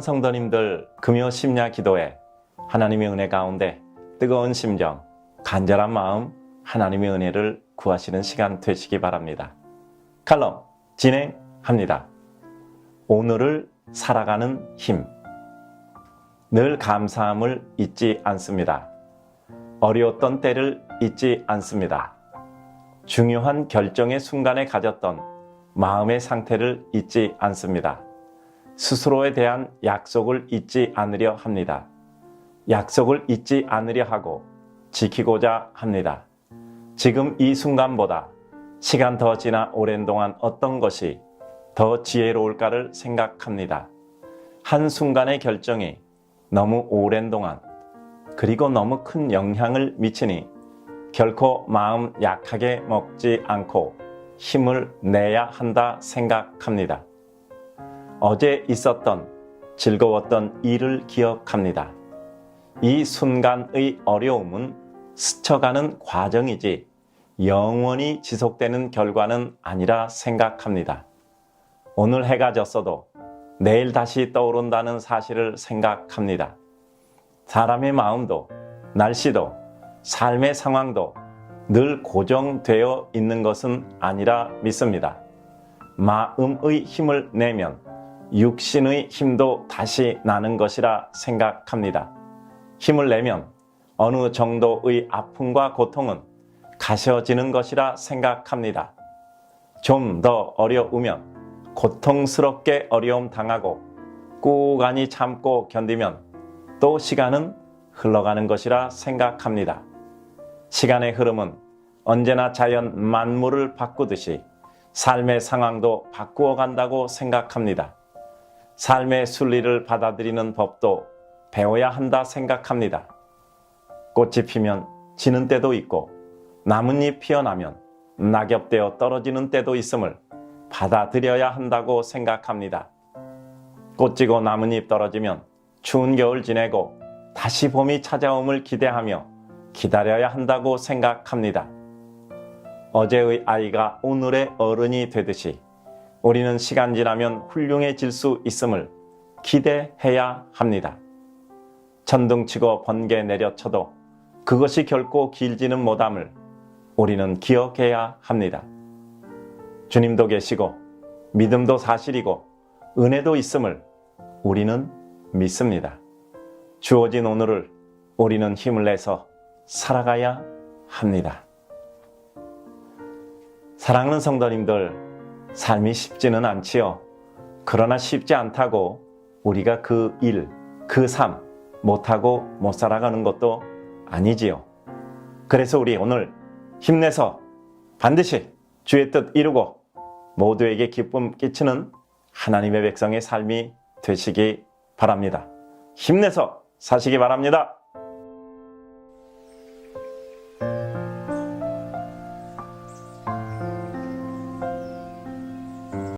성도님들 금요 심야 기도에 하나님의 은혜 가운데 뜨거운 심정, 간절한 마음 하나님의 은혜를 구하시는 시간 되시기 바랍니다. 칼럼 진행합니다. 오늘을 살아가는 힘. 늘 감사함을 잊지 않습니다. 어려웠던 때를 잊지 않습니다. 중요한 결정의 순간에 가졌던 마음의 상태를 잊지 않습니다. 스스로에 대한 약속을 잊지 않으려 합니다. 약속을 잊지 않으려 하고 지키고자 합니다. 지금 이 순간보다 시간 더 지나 오랜 동안 어떤 것이 더 지혜로울까를 생각합니다. 한 순간의 결정이 너무 오랜 동안 그리고 너무 큰 영향을 미치니 결코 마음 약하게 먹지 않고 힘을 내야 한다 생각합니다. 어제 있었던 즐거웠던 일을 기억합니다. 이 순간의 어려움은 스쳐가는 과정이지 영원히 지속되는 결과는 아니라 생각합니다. 오늘 해가 졌어도 내일 다시 떠오른다는 사실을 생각합니다. 사람의 마음도 날씨도 삶의 상황도 늘 고정되어 있는 것은 아니라 믿습니다. 마음의 힘을 내면 육신의 힘도 다시 나는 것이라 생각합니다. 힘을 내면 어느 정도의 아픔과 고통은 가셔지는 것이라 생각합니다. 좀 더 어려우면 고통스럽게 어려움 당하고 꾸간히 참고 견디면 또 시간은 흘러가는 것이라 생각합니다. 시간의 흐름은 언제나 자연 만물을 바꾸듯이 삶의 상황도 바꾸어 간다고 생각합니다. 삶의 순리를 받아들이는 법도 배워야 한다 생각합니다. 꽃이 피면 지는 때도 있고 나뭇잎 피어나면 낙엽되어 떨어지는 때도 있음을 받아들여야 한다고 생각합니다. 꽃 지고 나뭇잎 떨어지면 추운 겨울 지내고 다시 봄이 찾아옴을 기대하며 기다려야 한다고 생각합니다. 어제의 아이가 오늘의 어른이 되듯이 우리는 시간 지나면 훌륭해질 수 있음을 기대해야 합니다. 천둥치고 번개 내려쳐도 그것이 결코 길지는 못함을 우리는 기억해야 합니다. 주님도 계시고 믿음도 사실이고 은혜도 있음을 우리는 믿습니다. 주어진 오늘을 우리는 힘을 내서 살아가야 합니다. 사랑하는 성도님들, 삶이 쉽지는 않지요. 그러나 쉽지 않다고 우리가 그 일, 그 삶 못하고 못 살아가는 것도 아니지요. 그래서 우리 오늘 힘내서 반드시 주의 뜻 이루고 모두에게 기쁨 끼치는 하나님의 백성의 삶이 되시기 바랍니다. 힘내서 사시기 바랍니다.